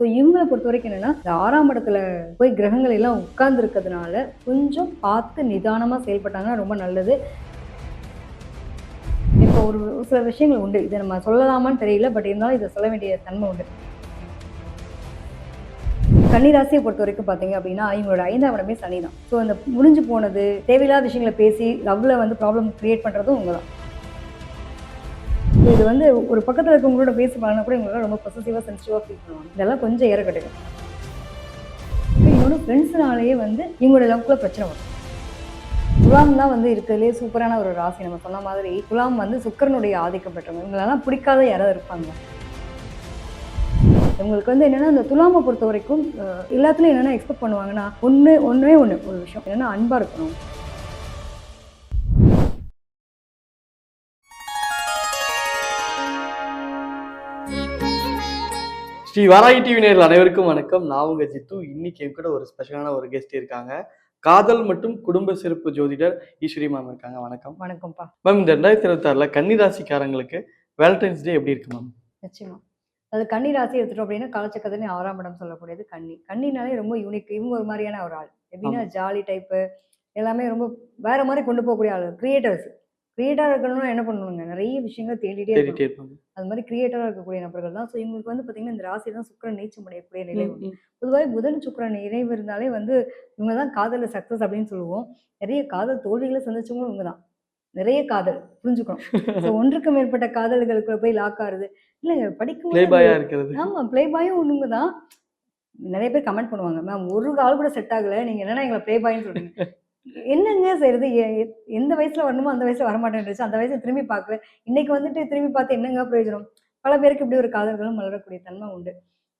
So இவங்களை பொறுத்த வரைக்கும் என்னென்னா இந்த ஆறாம் இடத்துல போய் கிரகங்கள் எல்லாம் உட்கார்ந்து இருக்கிறதுனால கொஞ்சம் பார்த்து நிதானமாக செயல்பட்டாங்கன்னா ரொம்ப நல்லது. இப்போ ஒரு சில விஷயங்கள் உண்டு. இதை நம்ம சொல்லலாமான்னு தெரியல பட் இருந்தாலும் இதை சொல்ல வேண்டிய தன்மை உண்டு. கன்னிராசியை பொறுத்த வரைக்கும் பார்த்தீங்க அப்படின்னா இவங்களோட ஐந்தாம் இடமே சனி தான் ஸோ அந்த முடிஞ்சு போனது தேவையில்லாத விஷயங்களை பேசி லவ்வில் வந்து ப்ராப்ளம் க்ரியேட் பண்ணுறதும் உங்கள் தான் இது வந்து ஒரு பக்கத்தில் இருக்கவங்களோட பேசி பழகினா கூட இவங்களோட ரொம்ப பொசசிவாக சென்சிட்டிவாக ஃபீல் பண்ணுவாங்க. இதெல்லாம் கொஞ்சம் ஏற கிடைக்கும் இன்னொன்று ஃப்ரெண்ட்ஸ்னாலேயே வந்து இவங்களோட லவ்க்குள்ள பிரச்சனை வரும். குலாம் தான் வந்து இருக்கிறதுலே சூப்பரான ஒரு ராசி. நம்ம சொன்ன மாதிரி குலாம் வந்து சுக்கரனுடைய ஆதிக்கம் பெற்றவங்க இவங்களெல்லாம் பிடிக்காத யாராவது இருப்பாங்க. இவங்களுக்கு வந்து என்னென்னா இந்த துலாமை பொறுத்த வரைக்கும் எல்லாத்துலேயும் என்னென்ன எக்ஸ்பெக்ட் பண்ணுவாங்கன்னா ஒன்று ஒன்றே ஒன்று ஒரு விஷயம். என்னென்னா அன்பாக இருக்கணும். ஸ்ரீ வாராகி டிவி நேரில் அனைவருக்கும் வணக்கம். நான் உங்க ஜித்து. இன்னைக்கு என் கூட ஒரு ஸ்பெஷலான ஒரு கெஸ்ட் இருக்காங்க. காதல் மற்றும் குடும்ப சிறப்பு ஜோதிடர் ஈஸ்வரி மேம் இருக்காங்க. வணக்கம். வணக்கம்ப்பா. மேம் இந்த ரெண்டாயிரத்தி இருபத்தாறுல கன்னிராசிக்காரங்களுக்கு வேலண்டைன்ஸ் டே எப்படி இருக்கு மேம் நிச்சயமா. அது கன்னி ராசி எடுத்துட்டோம் அப்படின்னா காலச்சக்கரத்தின் ஆறாம் இடம் சொல்லக்கூடியது கன்னி. கன்னினாலே ரொம்ப யூனிக் இவங்க ஒரு மாதிரியான ஒரு ஆள். எப்படின்னா ஜாலி டைப்பு எல்லாமே ரொம்ப வேற மாதிரி கொண்டு போகக்கூடிய ஆள். கிரியேட்டர்ஸ் கிரியேட்டராக இருக்கணும்னா என்ன பண்ணுவாங்க? நிறைய விஷயங்களை தேடிட்டே இருப்பாங்க. அது மாதிரி கிரியேட்டராக இருக்கக்கூடிய நபர்கள் தான். ஸோ இவங்களுக்கு வந்து பார்த்தீங்கன்னா இந்த ராசி தான் சுக்கரன் நீச்சம் அடையக்கூடிய நிலை. பொதுவாக புதன் சுக்கிரன் இணைவு இருந்தாலே வந்து இவங்க தான் காதலில் சக்ஸஸ் அப்படின்னு சொல்லுவோம். நிறைய காதல் தோல்விகளை சந்திச்சவங்களும் இவங்க தான். நிறைய காதல் புரிஞ்சுக்கணும். ஸோ ஒன்றுக்கு மேற்பட்ட காதல்களுக்குள்ள போய் லாக் ஆகுது இல்லைங்க Play படிக்கும் ஆமா ப்ளே பாயும் ஒண்ணுங்க தான். நிறைய பேர் கமெண்ட் பண்ணுவாங்க. மேம் ஒரு கால் கூட செட் ஆகல. நீங்க என்னன்னா எங்களை ப்ளே பாய்னு சொல்றீங்க? என்னங்க செய்யறது எ- எ- எந்த வயசுல வரணுமோ அந்த வயசுல வரமாட்டேன்ருச்சு அந்த வயசுல திரும்பி பார்க்கல இன்னைக்கு வந்துட்டு திரும்பி பார்த்து என்னங்க பிரயோஜனம்? பல பேருக்கு இப்படி ஒரு காதல்களும் மலரக்கூடிய தன்மை உண்டு.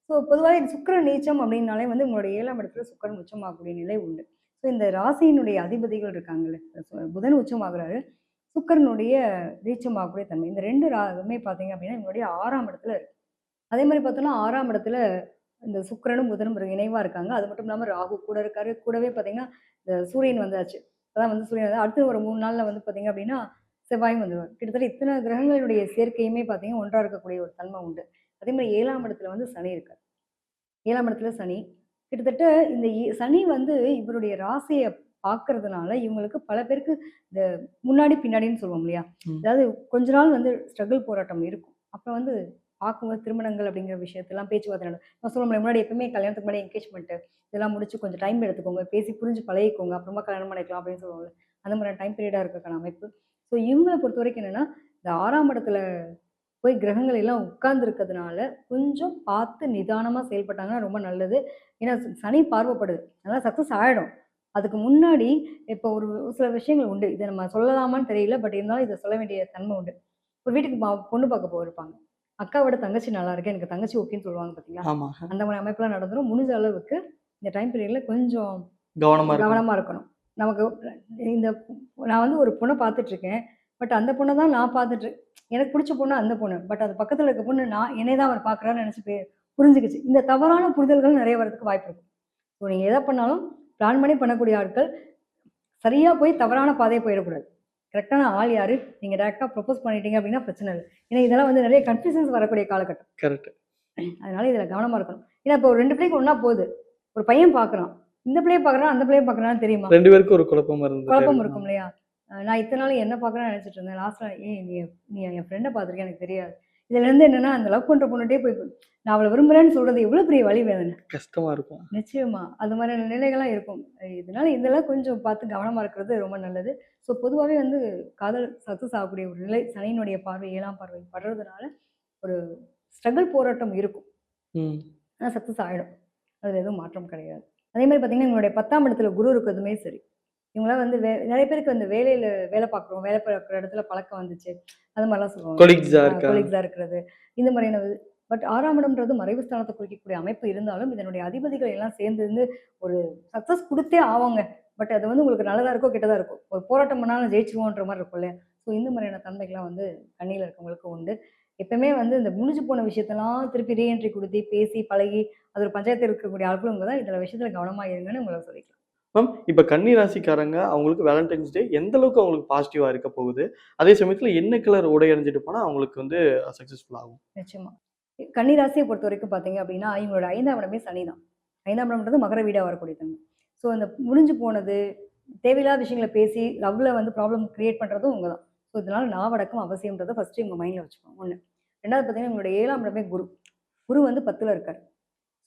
ஸோ பொதுவாக சுக்கர நீச்சம் அப்படின்னாலே வந்து உங்களுடைய ஏழாம் இடத்துல சுக்கரன் உச்சமாகக்கூடிய நிலை உண்டு. ஸோ இந்த ராசியினுடைய அதிபதிகள் இருக்காங்கல்ல புதன் உச்சமாகிறாரு. சுக்கரனுடைய நீச்சமாகக்கூடிய தன்மை. இந்த ரெண்டு ராகுமே பார்த்தீங்க அப்படின்னா இவங்களுடைய ஆறாம் இடத்துல இருக்கு. அதே மாதிரி பார்த்தோம்னா ஆறாம் இடத்துல இந்த சுக்கிரனும் புதனும் ஒரு இணைவா இருக்காங்க. அது மட்டும் இல்லாமல் ராகு கூட இருக்காரு. கூடவே பார்த்தீங்கன்னா இந்த சூரியன் வந்தாச்சு. அதான் வந்து சூரியன் வந்து அடுத்து ஒரு மூணு நாள்ல வந்து பார்த்தீங்க அப்படின்னா செவ்வாயும் வந்துடுவார் கிட்டத்தட்ட இத்தனை கிரகங்களுடைய சேர்க்கையுமே பார்த்தீங்கன்னா ஒன்றா இருக்கக்கூடிய ஒரு தன்மை உண்டு. அதே மாதிரி ஏழாம் இடத்துல வந்து சனி இருக்கார். ஏழாம் இடத்துல சனி. கிட்டத்தட்ட இந்த சனி வந்து இவருடைய ராசியை பார்க்கறதுனால இவங்களுக்கு பல பேருக்கு இந்த முன்னாடி பின்னாடின்னு சொல்லுவோம் இல்லையா. அதாவது கொஞ்ச நாள் வந்து ஸ்ட்ரகிள் போராட்டம் இருக்கும். அப்புறம் வந்து பார்க்கும்போது திருமணங்கள் அப்படிங்கிற விஷயத்தெல்லாம் பேச்சுவார்த்தை நடக்கும். நான் சொல்ல முடியும் முன்னாடி எப்பவுமே கல்யாணத்துக்கு முன்னாடி என்கேஜ்மெண்ட் இதெல்லாம் முடிச்சு கொஞ்சம் டைம் எடுத்துக்கோங்க பேசி புரிஞ்சு பழகிக்கோங்க அப்புறமா கல்யாணம் பண்ணிக்கலாம் அப்படின்னு சொல்லுவாங்க அந்த மாதிரி டைம் பீரியடாக இருக்கிறக்கான அமைப்பு. ஸோ இவங்களை பொறுத்த வரைக்கும் என்னென்னா இந்த ஆறாம் இடத்துல போய் கிரகங்கள் எல்லாம் உட்கார்ந்துருக்கிறதுனால கொஞ்சம் பார்த்து நிதானமாக செயல்பட்டாங்கன்னா ரொம்ப நல்லது. ஏன்னா சனி பார்வைப்படுது. அதனால் சக்ஸஸ் ஆகிடும் அதுக்கு முன்னாடி இப்போ ஒரு சில விஷயங்கள் உண்டு. இதை நம்ம சொல்லலாமான்னு தெரியல பட் இருந்தாலும் இதை சொல்ல வேண்டிய தன்மை உண்டு. ஒரு வீட்டுக்கு பொண்ணு பார்க்க போயிருப்பாங்க. அக்காவோட தங்கச்சி நல்லா இருக்கு எனக்கு தங்கச்சி ஓகேன்னு சொல்லுவாங்க பார்த்தீங்களா அந்த மாதிரி அமைப்புலாம் நடந்துரும். முடிஞ்ச அளவுக்கு இந்த டைம் பீரியட்ல கொஞ்சம் கவனமா இருக்கும் கவனமா இருக்கணும். நமக்கு இந்த நான் வந்து ஒரு பொண்ணை பார்த்துட்டு இருக்கேன். பட் அந்த பொண்ணை தான் நான் பார்த்துட்டு எனக்கு பிடிச்ச பொண்ணு அந்த பொண்ணு. பட் அது பக்கத்துல இருக்க பொண்ணு நான் என்னை தான் அவர் பார்க்குறான்னு நினச்சி புரிஞ்சுக்கிச்சு. இந்த தவறான புரிதல்கள் நிறைய வரதுக்கு வாய்ப்பு இருக்கு. ஸோ நீங்கள் எதை பண்ணாலும் பிளான் பண்ணி பண்ணக்கூடிய ஆட்கள் சரியா போய் தவறான பாதையை போயிடக்கூடாது. கரெக்டான ஆள் யாரு? நீங்க டேரெக்டாக ப்ரொபோஸ் பண்ணிட்டீங்க அப்படின்னா பிரச்சனை இல்லை. ஏன்னா இதெல்லாம் வந்து நிறைய கன்ஃபியூஷன்ஸ் வரக்கூடிய காலகட்டம். கரெக்ட் அதனால இதில் கவனமாக இருக்கணும். ஏன்னா இப்போ ஒரு ரெண்டு பிள்ளைக்கு ஒன்றா போகுது. ஒரு பையன் பார்க்குறான் இந்த பிள்ளைய பார்க்குறான் அந்த பிள்ளைய பார்க்குறான்னு தெரியுமா? ரெண்டு பேருக்கும் ஒரு குழப்பம் இருந்தது. குழப்பம் இருக்கும் இல்லையா? நான் இத்தனை நாள் என்ன பார்க்குறேன்னு நினச்சிட்டு இருந்தேன். லாஸ்ட்டில் ஏய் நீ நீ என் ஃப்ரெண்டை பார்த்துருக்கேன் எனக்கு தெரியாது. இதுல இருந்து என்னன்னா அந்த லவ் பண்ணுற பொண்ணுகிட்டே போய் நான் அவளை விரும்புறேன்னு சொல்றது எவ்வளோ பெரிய வழி வேதனை. கஷ்டமா இருக்கும். நிச்சயமா. அது மாதிரியான நிலைகள்லாம் இருக்கும். இதனால இதெல்லாம் கொஞ்சம் பார்த்து கவனமா இருக்கிறது ரொம்ப நல்லது. ஸோ பொதுவாகவே வந்து காதல் சக்ஸஸ் ஆகக்கூடிய ஒரு நிலை சனியினுடைய பார்வை ஏழாம் பார்வை படுறதுனால ஒரு ஸ்ட்ரகிள் போராட்டம் இருக்கும். ஆனால் சக்ஸஸ் ஆகிடும் அதில் எதுவும் மாற்றம் கிடையாது. அதே மாதிரி பார்த்தீங்கன்னா இவங்களுடைய பத்தாம் இடத்துல குரு இருக்கிறதுமே சரி. இவங்களாம் வந்து வே நிறைய பேருக்கு வந்து வேலையில் வேலை பார்க்குறோம் வேலை பார்க்குற இடத்துல பழக்கம் வந்துச்சு. அது மாதிரிலாம் சொல்லுவாங்க. கொலிக்ஸாக இருக்கிறது. இந்த மாதிரியான பட் ஆறாம் இடம்ன்றது மறைவு ஸ்தானத்தை குறிக்கக்கூடிய அமைப்பு இருந்தாலும் இதனுடைய அதிபதிகள் எல்லாம் சேர்ந்து இருந்து ஒரு சக்ஸஸ் கொடுத்தே ஆவாங்க. பட் அது வந்து உங்களுக்கு நல்லதா இருக்கோ கெட்டதா இருக்கும் ஒரு போராட்டம் பண்ணாலும் ஜெயிச்சிருவோன்ற மாதிரி இருக்கும் இல்லையா? ஸோ இந்த மாதிரியான தன்மைகள்லாம் வந்து கண்ணியில் இருக்கவங்களுக்கு உண்டு. எப்பவுமே வந்து இந்த முடிஞ்சு போன விஷயத்தெல்லாம் திருப்பி ரீஎன்ட்ரி கொடுத்து பேசி பழகி அது ஒரு பஞ்சாயத்து இருக்கக்கூடிய ஆட்களுங்க தான். இதில் விஷயத்துல கவனமா இருங்கன்னு உங்களை சொல்லிக்கலாம். மேம் இப்போ கன்னி ராசிக்காரங்க அவங்களுக்கு வேலண்டைன்ஸ் டே எந்த அளவுக்கு அவங்களுக்கு பாசிட்டிவாக இருக்க போகுது? அதே சமயத்தில் என்ன கலர் உடை அணிஞ்சிட்டு போனால் அவங்களுக்கு வந்து சக்ஸஸ்ஃபுல் ஆகும்? நிச்சயமா. கன்னிராசியை பொறுத்த வரைக்கும் பார்த்தீங்க அப்படின்னா இவங்களோட ஐந்தாம் இடமே சனி தான். ஐந்தாம் இடம்ன்றது மகர வீடாக வரக்கூடிய தங்க ஸோ அந்த முடிஞ்சு போனது தேவையில்லாத விஷயங்களை பேசி லவ்ல வந்து ப்ராப்ளம் கிரியேட் பண்ணுறதும் உங்க தான். ஸோ இதனால நாவடக்கம் அவசியம்ன்றதை ஃபஸ்ட்டு இவங்க மைண்டில் வச்சுக்கோங்க ஒன்று ரெண்டாவது பார்த்தீங்கன்னா இவங்களோட ஏழாம் இடமே குரு. குரு வந்து பத்தில் இருக்கார்.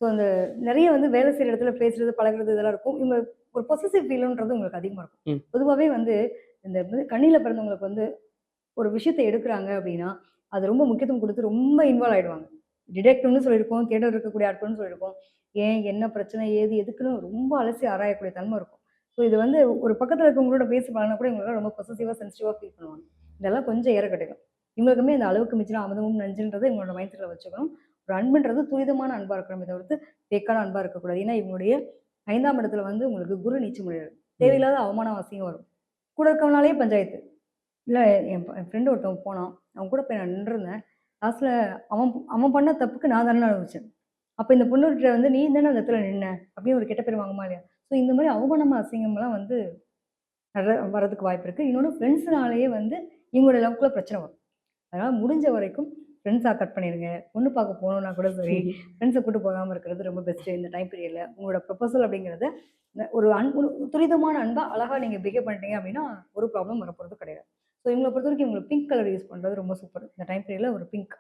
ஸோ அந்த நிறைய வந்து வேலை செய்கிற இடத்துல பேசுறது பழகுறது இதெல்லாம் இருக்கும். இவங்க ஒரு பொசசிவ் ஃபீலுன்றது உங்களுக்கு அதிகமாக இருக்கும். பொதுவாகவே வந்து இந்த கண்ணியில் பிறந்தவங்களுக்கு வந்து ஒரு விஷயத்தை எடுக்கிறாங்க அப்படின்னா அது ரொம்ப முக்கியத்துவம் கொடுத்து ரொம்ப இன்வால்வ் ஆயிடுவாங்க. டிடெக்டிவ்னு சொல்லியிருக்கோம் தேடர் இருக்கக்கூடிய ஆட்கள்னு சொல்லியிருக்கோம். ஏன் என்ன பிரச்சனை ஏது எதுக்குன்னு ரொம்ப அலசி ஆராயக்கூடிய தன்மை இருக்கும். ஸோ இது வந்து ஒரு பக்கத்தில் இருக்கவங்களோட பேசி பழகினா கூட இவங்களால ரொம்ப பொசசிவாக சென்சிட்டிவாக ஃபீல் பண்ணுவாங்க. இதெல்லாம் கொஞ்சம் ஏற கிடைக்கும் இவங்களுக்குமே இந்த அளவுக்கு மிச்சினா அமுதமும் நஞ்சுன்றதை இவங்களோட மைண்ட் செட்டில் வச்சுக்கணும். ஒரு அன்புன்றது துரிதமான அன்பாக இருக்கணும் தவிர்த்து பேக்கான அன்பாக இருக்கக்கூடாது. ஏன்னா இவங்களுடைய ஐந்தாம் இடத்துல வந்து உங்களுக்கு குரு நீச்சம் முடியாது தேவையில்லாத அவமானம் அவசியம் வரும். கூட இருக்கவனாலே பஞ்சாயத்து. இல்லை என் என் ஃப்ரெண்டு ஒருத்தவன் போனான். அவன் கூட போய் நான் நின்றுருந்தேன். லாஸ்ட்டில் அவன் அவன் பண்ண தப்புக்கு நான் தானே அனுபவிச்சேன். அப்போ இந்த பொண்ணுகிட்ட வந்து நீ தானே அந்த இடத்துல நின்ன? அப்படின்னு ஒரு கெட்ட பேர் வாங்குமா இல்லையா? ஸோ இந்த மாதிரி அவமானமாக அசிங்கம்லாம் வந்து வர்றதுக்கு வாய்ப்பு இருக்குது இன்னொன்று ஃப்ரெண்ட்ஸ்னாலேயே வந்து இவங்களோட லவ்க்குள்ள பிரச்சனை வரும். அதனால் முடிஞ்ச வரைக்கும் ஃப்ரெண்ட்ஸாக கட் பண்ணிடுங்க. பொண்ணு பார்க்க போகணுன்னா கூட சரி ஃப்ரெண்ட்ஸை கூட்டு போகாமல் இருக்கிறது ரொம்ப பெஸ்ட்டு இந்த டைம் பீரியடில் உங்களோட ப்ரொபோசல் அப்படிங்கிறத ஒரு அன் ஒரு துரிதமான அன்பாக அழகாக நீங்கள் பிஹேவ் பண்ணிட்டீங்க அப்படின்னா ஒரு ப்ராப்ளம் வரப்போகிறது கிடையாது. ஸோ இவங்களை பொறுத்த வரைக்கும் இவங்களுக்கு பிங்க் கலர் யூஸ் பண்ணுறது ரொம்ப சூப்பர் இந்த டைம் பீரியடில் ஒரு பிங்க்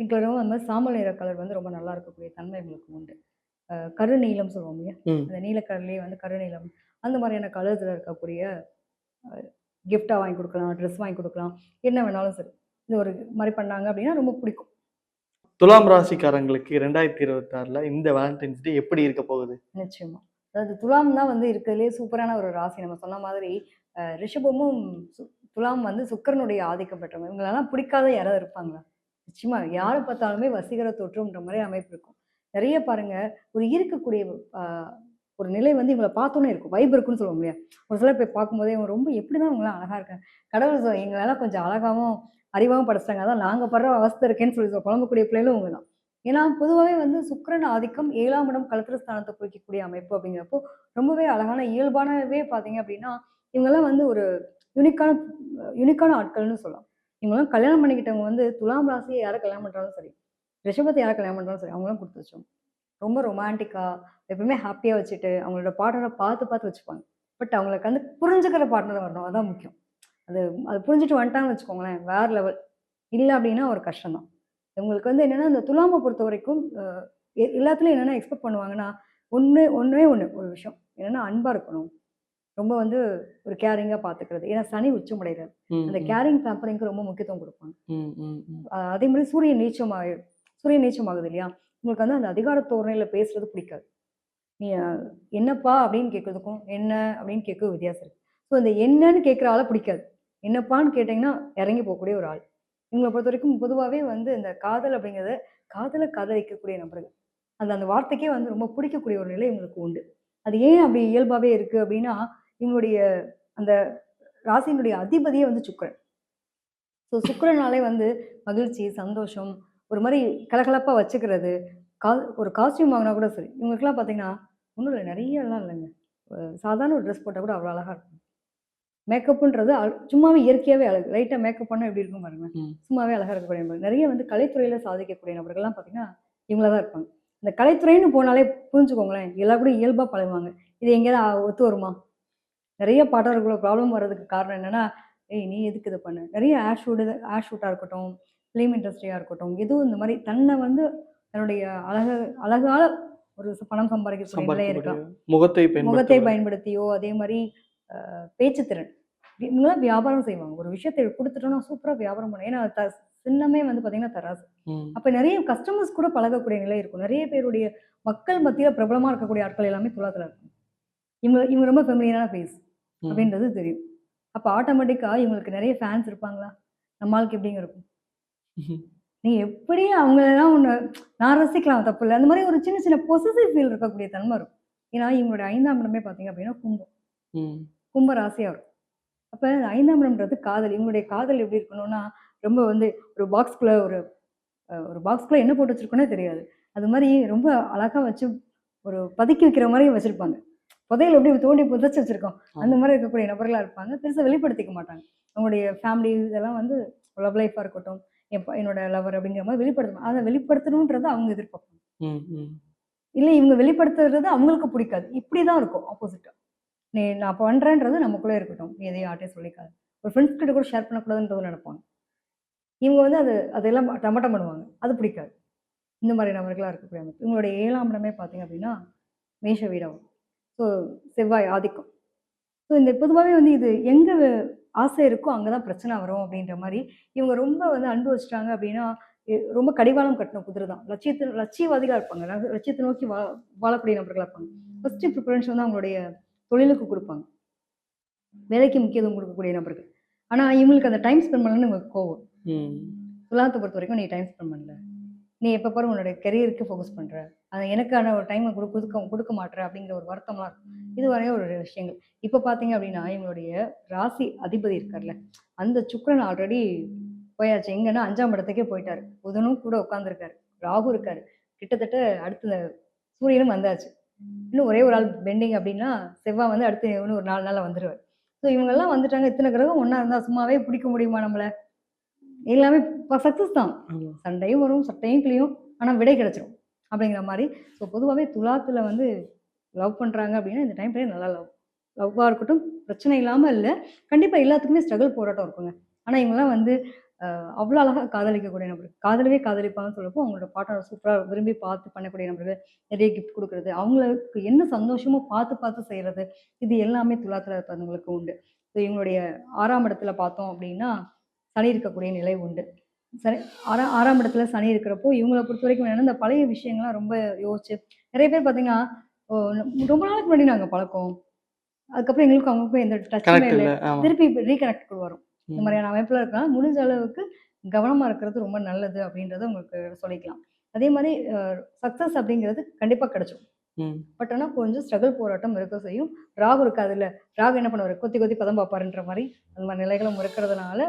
பிங்க் கலரும் அந்த மாதிரி சாம்பல் நிற கலர் வந்து ரொம்ப நல்லா இருக்கக்கூடிய தன்மை இவங்களுக்கு உண்டு. அஹ் கருநீலம் சொல்லுவோம் இல்லையா. அந்த நீல கலர்லேயே வந்து கருநீலம் அந்த மாதிரியான கலர்ஸில் இருக்கக்கூடிய கிஃப்டாக வாங்கி கொடுக்கலாம் ட்ரெஸ் வாங்கி கொடுக்கலாம். என்ன வேணாலும் சரி. இது ஒரு மாதிரி பண்ணாங்க அப்படின்னா ரொம்ப பிடிக்கும். துலாம் ராசிக்காரங்களுக்கு ரெண்டாயிரத்தி இருபத்தாறுல இந்த வேலண்டைன்ஸ் டே எப்படி இருக்க போகுது? நிச்சயமா. அதாவது துலாம் தான் வந்து இருக்கிறதுலே சூப்பரான ஒரு ராசி. நம்ம சொன்ன மாதிரி ரிஷபமும் துலாம் வந்து சுக்கிரனுடைய ஆதிக்கம் பெற்றவங்க. இவங்களெல்லாம் பிடிக்காத யாராவது இருப்பாங்களா? நிச்சயமா. யாரை பார்த்தாலுமே வசீகர தோற்றம்ன்ற மாதிரி அமைப்பு இருக்கும். நிறைய பாருங்க ஒரு இருக்கக்கூடிய ஒரு நிலை வந்து இவங்களை பார்த்தோன்னே இருக்கும். வைப் இருக்குன்னு சொல்லுவோம் இல்லையா? ஒரு சிலர் போய் பார்க்கும்போதே இவங்க ரொம்ப எப்படிதான் இவங்களாம் அழகா இருக்காங்க. கடவுள் எங்களெல்லாம் கொஞ்சம் அழகாவும் அறிவாகவும் படைச்சிட்டாங்க அதான் நாங்கள் படுற அவஸ்தை இருக்கேன்னு சொல்லி சொல் பிள்ளைகளும் உங்க தான் ஏன்னா பொதுவாகவே வந்து சுக்கிரன் ஆதிக்கம் ஏழாம் இடம் கலத்திர ஸ்தானத்தை குறிக்கக்கூடிய அமைப்பு அப்படிங்கிறப்போ ரொம்பவே அழகான இயல்பானவே பார்த்தீங்க அப்படின்னா இவங்கெல்லாம் வந்து ஒரு யூனிக்கான யூனிக்கான ஆட்கள்னு சொல்லலாம். இவங்கெல்லாம் கல்யாணம் பண்ணிக்கிட்டவங்க வந்து துலாம் ராசியை யாரை கல்யாணம் பண்ணுறாலும் சரி ரிஷபத்தை யாரை கல்யாணம் பண்ணுறாலும் சரி அவங்களாம் கொடுத்து வச்சோம் ரொம்ப ரொமான்டிக்காக எப்பவுமே ஹாப்பியாக வச்சுட்டு அவங்களோட பாட்டரை பார்த்து பார்த்து வச்சுப்பாங்க. பட் அவங்களுக்கு வந்து புரிஞ்சுக்கிற பார்ட்னர் வரணும். அதான் முக்கியம். அது அது புரிஞ்சுட்டு வந்துட்டாங்கன்னு வச்சுக்கோங்களேன் வேற லெவல் இல்லை அப்படின்னா ஒரு கஷ்டம் தான் இவங்களுக்கு வந்து என்னன்னா இந்த துலாமை பொறுத்த வரைக்கும் எல்லாத்துலயும் என்னென்ன எக்ஸ்பெக்ட் பண்ணுவாங்கன்னா ஒன்று ஒன்றே ஒன்று ஒரு விஷயம். என்னன்னா அன்பாக இருக்கணும். ரொம்ப வந்து ஒரு கேரிங்காக பார்த்துக்கிறது ஏன்னா சனி உச்சமடைகிறது அந்த கேரிங் பேம்பரிங்க்கு ரொம்ப முக்கியத்துவம் கொடுப்பாங்க. அதே மாதிரி சூரியன் நீச்சமாக சூரியன் நீச்சமாகுது இல்லையா? உங்களுக்கு வந்து அந்த அதிகார தோரணையில் பேசுறது பிடிக்காது. நீ என்னப்பா? அப்படின்னு கேட்கறதுக்கும் என்ன? அப்படின்னு கேட்க வித்தியாசம் இருக்கு. ஸோ இந்த என்னன்னு கேட்குற ஆளை பிடிக்காது. என்னப்பான்னு கேட்டிங்கன்னா இறங்கி போகக்கூடிய ஒரு ஆள். இவங்களை பொறுத்த வரைக்கும் பொதுவாகவே வந்து இந்த காதல் அப்படிங்கிறத காதலை காதலிக்கக்கூடிய நபர்கள். அந்த அந்த வார்த்தைக்கே வந்து ரொம்ப பிடிக்கக்கூடிய ஒரு நிலை இவங்களுக்கு உண்டு. அது ஏன் அப்படி இயல்பாகவே இருக்குது அப்படின்னா இவங்களுடைய அந்த ராசியினுடைய அதிபதியே வந்து சுக்கிரன். ஸோ சுக்கிரனாலே வந்து மகிழ்ச்சி சந்தோஷம் ஒரு மாதிரி கலகலப்பாக வச்சுக்கிறது கா ஒரு காஸ்டியூம் வாங்கினா கூட சரி. இவங்களுக்குலாம் பார்த்தீங்கன்னா ஒன்றும் இல்லை நிறையலாம் இல்லைங்க. சாதாரண ஒரு ட்ரெஸ் போட்டால் கூட அவ்வளோ அழகாக இருக்கும். மேக்கப்புன்றது சும்மாவே இயற்கையாகவே அழகு. லைட்டாக மேக்கப் பண்ணால் எப்படி இருக்கும் பாருங்க. சும்மாவே அழகாக இருக்கக்கூடிய நபர்கள் நிறைய வந்து கலைத்துறையில் சாதிக்கக்கூடிய நபர்கள்லாம் பார்த்தீங்கன்னா இவங்களா தான் இருப்பாங்க. இந்த கலைத்துறைன்னு போனாலே புரிஞ்சுக்கோங்களேன் எல்லா கூட இயல்பாக பழகுவாங்க. இது எங்கேயாவது ஒத்து வருமா? நிறைய பாடல்களோட ப்ராப்ளம் வர்றதுக்கு காரணம் என்னன்னா ஏய் நீ எதுக்கு இதை பண்ண? நிறைய ஆஷ் ஷூட் ஆஷ் ஷூட்டாக இருக்கட்டும் ஃபிலிம் இண்டஸ்ட்ரியாக இருக்கட்டும் எதுவும் இந்த மாதிரி தன்னை வந்து தன்னுடைய அழகு அழகால ஒரு பணம் சம்பாதிக்கக்கூடிய நிலையே இருக்கலாம். முகத்தை முகத்தை பயன்படுத்தி பயன்படுத்தியோ அதே மாதிரி பேச்சுத்திறன். இவங்களாம் வியாபாரம் செய்வாங்க. ஒரு விஷயத்தை கொடுத்துட்டோம்னா சூப்பராக வியாபாரம் பண்ணும் ஏன்னா த சின்னமே வந்து பார்த்தீங்கன்னா தராசு. அப்போ நிறைய கஸ்டமர்ஸ் கூட பழகக்கூடிய நிலை இருக்கும். நிறைய பேருடைய மக்கள் மத்தியில் பிரபலமாக இருக்கக்கூடிய ஆட்கள் எல்லாமே துலாத்தில் இருக்கும் இவங்க இவங்க ரொம்ப ஃபெமிலியரான ஃபேஸ் அப்படின்றது தெரியும். அப்போ ஆட்டோமேட்டிக்காக இவங்களுக்கு நிறைய ஃபேன்ஸ் இருப்பாங்களா? நம்ம ஆளுக்கு எப்படிங்க இருக்கும்? நீ எப்படி அவங்களெல்லாம் ஒன்று நான் ரசிக்கலாம் தப்பு இல்லை. அந்த மாதிரி ஒரு சின்ன சின்ன பொசிட்டிவ் ஃபீல் இருக்கக்கூடிய தன்மை இருக்கும். ஏன்னா இவங்களுடைய ஐந்தாம் இடமே பார்த்தீங்க அப்படின்னா கும்பம். கும்ப ராசியாக இருக்கும் அப்போ ஐந்தாம் இடம்ன்றது காதல். இவங்களுடைய காதல் எப்படி இருக்கணும்னா ரொம்ப வந்து ஒரு பாக்ஸ்குள்ளே ஒரு ஒரு பாக்ஸ்குள்ளே என்ன போட்டு வச்சிருக்கோனே தெரியாது. அது மாதிரி ரொம்ப அழகாக வச்சு ஒரு பதுக்கி வைக்கிற மாதிரி வச்சுருப்பாங்க. புதையல் எப்படி தோண்டி புதைச்சி வச்சிருக்கோம். அந்த மாதிரி இருக்கக்கூடிய நபர்களாக இருப்பாங்க. பெருசாக வெளிப்படுத்திக்க மாட்டாங்க. அவங்களுடைய ஃபேமிலி இதெல்லாம் வந்து லவ் லைஃபாக இருக்கட்டும் என் என்னோட லவர் அப்படிங்கிற மாதிரி வெளிப்படுத்தணும் அதை வெளிப்படுத்தணுன்றதை அவங்க எதிர்பார்ப்பாங்க. இல்லை இவங்க வெளிப்படுத்துறது அவங்களுக்கு பிடிக்காது. இப்படி தான் இருக்கும் ஆப்போசிட்டாக நீ நான் பண்ணுறேன்றது நமக்குள்ளே இருக்கட்டும். நீ எதையும் யார்ட்டையும் சொல்லிக்காது. ஒரு ஃப்ரெண்ட்ஸ் கிட்ட கூட ஷேர் பண்ணக்கூடாதுன்றது நினைப்பாங்க. இவங்க வந்து அது அதெல்லாம் டமாட்டம் பண்ணுவாங்க. அது பிடிக்காது. இந்த மாதிரி நபர்களாக இருக்கக்கூடிய அமைப்பு. இவங்களுடைய ஏழாம் இடமே பார்த்தீங்க அப்படின்னா மேஷ வீடாகும். ஸோ செவ்வாய் ஆதிக்கம். ஸோ இந்த பொதுவாகவே வந்து இது எங்கே ஆசை இருக்கோ அங்கே தான் பிரச்சனை வரும் அப்படின்ற மாதிரி இவங்க ரொம்ப வந்து அன்பு வச்சிட்டாங்க அப்படின்னா ரொம்ப கடிவாளம் கட்டின குதிரை தான். லட்சியத்து லட்சியவாதிகளாக இருப்பாங்க. லட்சியத்தை நோக்கி வா வாழக்கூடிய நபர்களாக இருப்பாங்க. ஃபஸ்ட்டு ப்ரிஃபரன்ஸ் வந்து அவங்களுடைய தொழிலுக்கு கொடுப்பாங்க. வேலைக்கு முக்கியத்துவம் கொடுக்கக்கூடிய நபர்கள். ஆனால் இவங்களுக்கு அந்த டைம் ஸ்பெண்ட் பண்ணலன்னு இவங்களுக்கு கோவம். துலாத்தை பொறுத்த வரைக்கும் நீ டைம் ஸ்பெண்ட் பண்ணல. நீ எப்போ பாரு உன்னோட கெரியருக்கு ஃபோக்கஸ் பண்ணுற அது எனக்கான ஒரு டைமை கொடு கொடுக்க கொடுக்க மாட்ற அப்படிங்கிற ஒரு வருத்தம்லாம் இருக்கும். இது வரையும் ஒரு விஷயங்கள். இப்போ பார்த்தீங்க அப்படின்னா இவங்களுடைய ராசி அதிபதி இருக்கார்ல அந்த சுக்கிரன் ஆல்ரெடி போயாச்சு. எங்கன்னா அஞ்சாம் இடத்துக்கே போயிட்டாரு. புதனும் கூட உட்காந்துருக்காரு ராகு இருக்காரு. கிட்டத்தட்ட அடுத்த சூரியனும் வந்தாச்சு. இன்னும் ஒரே ஒரு ஆள் பெண்டிங் அப்படின்னா செவ்வாய் வந்து அடுத்து இன்னும் ஒரு நாலு நாளில் வந்துருவார். ஸோ இவங்கெல்லாம் வந்துட்டாங்க. இத்தனை கிரகம் ஒன்றா இருந்தால் சும்மாவே பிடிக்க முடியுமா நம்மளை? எல்லாமே சக்ஸஸ் தான். சண்டையும் வரும் சட்டையும் கிளியும் ஆனால் விடை கிடைச்சிரும் அப்படிங்கிற மாதிரி. ஸோ பொதுவாகவே துலாத்தில் வந்து லவ் பண்ணுறாங்க அப்படின்னா இந்த டைம் நல்லா லவ் லவ்வாக இருக்கட்டும் பிரச்சனை இல்லாமல் இல்லை. கண்டிப்பாக எல்லாத்துக்குமே ஸ்ட்ரகிள் போராட்டம் இருக்குங்க. ஆனால் இவங்கெல்லாம் வந்து அவ்வளோ அழகாக காதலிக்கக்கூடிய நபர்கள். காதலவே காதலிப்பாங்கன்னு சொல்லப்போ அவங்களோட பாட்டை சூப்பராக விரும்பி பார்த்து பண்ணக்கூடிய நபர்கள் நிறைய கிஃப்ட் கொடுக்குறது அவங்களுக்கு என்ன சந்தோஷமோ பார்த்து பார்த்து செய்கிறது இது எல்லாமே துலாத்தில் இருப்பவங்களுக்கு உண்டு. ஸோ இவங்களுடைய ஆறாம் இடத்துல பார்த்தோம் அப்படின்னா சனி இருக்கக்கூடிய நிலை உண்டு. சரி ஆறா ஆறாம் இடத்துல சனி இருக்கிறப்போ இவங்களை பொறுத்த வரைக்கும் என்னன்னா இந்த பழைய விஷயங்கள்லாம் ரொம்ப யோசிச்சு நிறைய பேர் பார்த்தீங்கன்னா ரொம்ப நாளுக்கு முன்னாடி நாங்கள் பழக்கம். அதுக்கப்புறம் எங்களுக்கு அவங்களுக்கும் எந்த டச்சுமே இல்லை. திருப்பி ரீகனெக்ட் வரும். இந்த. மாதிரியான அமைப்புல இருக்கலாம் முடிஞ்ச அளவுக்கு கவனமா இருக்கிறது ரொம்ப நல்லது அப்படின்றத உங்களுக்கு சொல்லிக்கலாம். அதே மாதிரி சக்ஸஸ் அப்படிங்கிறது கண்டிப்பா கிடைச்சிடும் பட் ஆனால் கொஞ்சம் ஸ்ட்ரகிள் போராட்டம் இருக்க செய்யும். ராகு இருக்காது இல்லை. ராகு என்ன பண்ணுவார்? கொத்தி கொத்தி பதம் பார்ப்பாருன்ற மாதிரி அந்த மாதிரி நிலைகளும் இருக்கிறதுனால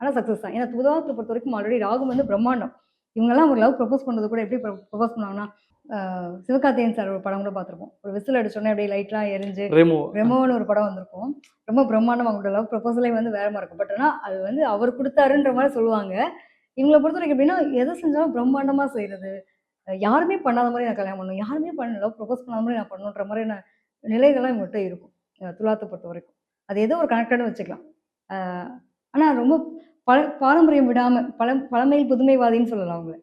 ஆனால் சக்ஸஸ் தான். ஏன்னா துதாத்தை பொறுத்த வரைக்கும் ஆல்ரெடி ராகு வந்து பிரம்மாண்டம். இவங்கெல்லாம் ஒரு லவ் ப்ரப்போஸ் பண்ணுறது கூட எப்படி ப்ரப்போஸ் பண்ணுவாங்கன்னா ஆஹ் சிவகார்த்திகேயன் சார் ஒரு படம் கூட பார்த்துருப்போம். ஒரு விசில் அடிச்சோடனே அப்படியே லைட்லாம் எரிஞ்சு ரெமோ. ரெமோன்னு ஒரு படம் வந்திருக்கும். ரொம்ப பிரம்மாண்டம் அவங்களோட லவ் ப்ரப்போசலே வந்து வேற மாதிரி இருக்கும். பட் ஆனால் அது வந்து அவர் கொடுத்தாருன்ற மாதிரி சொல்லுவாங்க. இவங்களை பொறுத்த வரைக்கும் எப்படின்னா எதை செஞ்சாலும் பிரம்மாண்டமாக செய்கிறது யாருமே பண்ணாத மாதிரி நான் கல்யாணம் பண்ணணும். யாருமே பண்ண லவ் ப்ரப்போஸ் பண்ணாத மாதிரி நான் பண்ணணுன்ற மாதிரியான நிலைகள்லாம் இவங்ககிட்ட இருக்கும். துலாத்தை பொறுத்த வரைக்கும். அது ஏதோ ஒரு கனெக்டட்னு வச்சுக்கலாம். ஆனால் ரொம்ப பழ பாரம்பரியம் விடாமல் பழ பழமையில் புதுமைவாதின்னு சொல்லலாம் அவங்கள.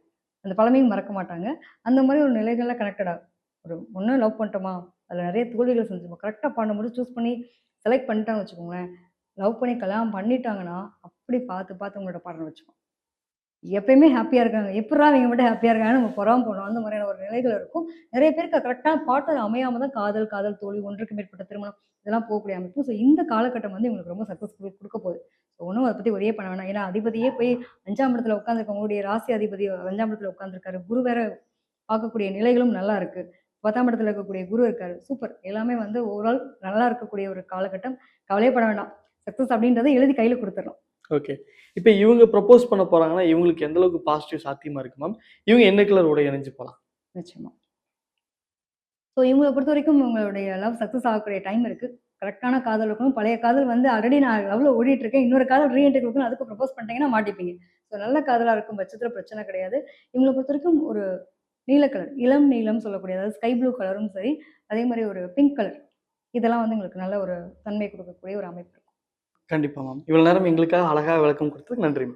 அந்த பழமையும் மறக்க மாட்டாங்க. அந்த மாதிரி ஒரு நிலைகளில் கனெக்டடாக ஒரு ஒன்றும் லவ் பண்ணிட்டோமா? அதில் நிறைய தோல்விகள் செஞ்சுப்போம் கரெக்டாக பண்ணும்போது சூஸ் பண்ணி செலக்ட் பண்ணிட்டாங்க வச்சுக்கோங்களேன். லவ் பண்ணி கல்யாணம் பண்ணிட்டாங்கன்னா அப்படி பார்த்து பார்த்து உங்களோட பாடம் வச்சுக்கோம் எப்பயுமே ஹாப்பியாக இருக்காங்க. எப்படா அவங்க மட்டும் ஹாப்பியாக இருக்காங்க நம்ம பொறாம போகணும் அந்த மாதிரியான ஒரு நிலைகள் இருக்கும். நிறைய பேருக்கு கரெக்டான பாட்டு அமையாமல் தான் காதல் காதல் தோல்வி ஒன்றுக்கு மேற்பட்ட திருமணம் இதெல்லாம் போகக்கூடிய அமைப்பு. ஸோ இந்த காலகட்டம் வந்து இவங்களுக்கு ரொம்ப சக்ஸஸ்ஃபுல் கொடுக்க போகுது. ஒன்றும் அதை பற்றி ஒரே பண்ண வேணாம். ஏன்னா அதிபதியே போய் அஞ்சாம் இடத்துல உட்காந்துருக்கவங்களுடைய ராசி அதிபதி அஞ்சாம் இடத்துல உட்காந்துருக்காரு குரு வேற பார்க்கக்கூடிய நிலைகளும் நல்லா இருக்கு. பத்தாம் இடத்துல இருக்கக்கூடிய குரு இருக்காரு. சூப்பர். எல்லாமே வந்து ஓவரால் நல்லா இருக்கக்கூடிய ஒரு காலகட்டம். கவலையே பட வேண்டாம் சக்ஸஸ் அப்படின்றத எழுதி கையில் கொடுத்துடலாம் ஓகே இப்போ இவங்க ப்ரப்போஸ் பண்ண போறாங்கன்னா இவங்களுக்கு எந்த அளவுக்கு பாசிட்டிவ் சாத்தியமா இருக்கு மேம் இவங்க என்ன கலர் உடை இணைஞ்சு போலாம்? நிச்சயமா. ஸோ இவங்களை பொறுத்த வரைக்கும் உங்களுடைய லவ் சக்ஸஸ் ஆகக்கூடிய டைம் இருக்கு. கரெக்டான காதல் இருக்கணும் பழைய காதல் வந்து ஆல்ரெடி நான் லவ்ல ஓடிட்டு இருக்கேன் இன்னொரு காதல் ரீஎன்ட்ரி கொடுக்கணும். அதுக்கு ப்ரப்போஸ் பண்ணிட்டீங்கன்னா மாட்டிப்பீங்க. ஸோ நல்ல காதலாக இருக்கும். பட்சத்தில் பிரச்சனை கிடையாது. இவங்களை பொறுத்த வரைக்கும் ஒரு நீல கலர் இளம் நீளம் சொல்லக்கூடிய அதாவது ஸ்கை ப்ளூ கலரும் சரி அதே மாதிரி ஒரு பிங்க் கலர் இதெல்லாம் வந்து உங்களுக்கு நல்ல ஒரு தன்மை கொடுக்கக்கூடிய ஒரு அமைப்பு இருக்கும். கண்டிப்பாக மேம் இவ்வளோ நேரம் எங்களுக்காக அழகாக விளக்கம் கொடுத்ததுக்கு நன்றி மேம்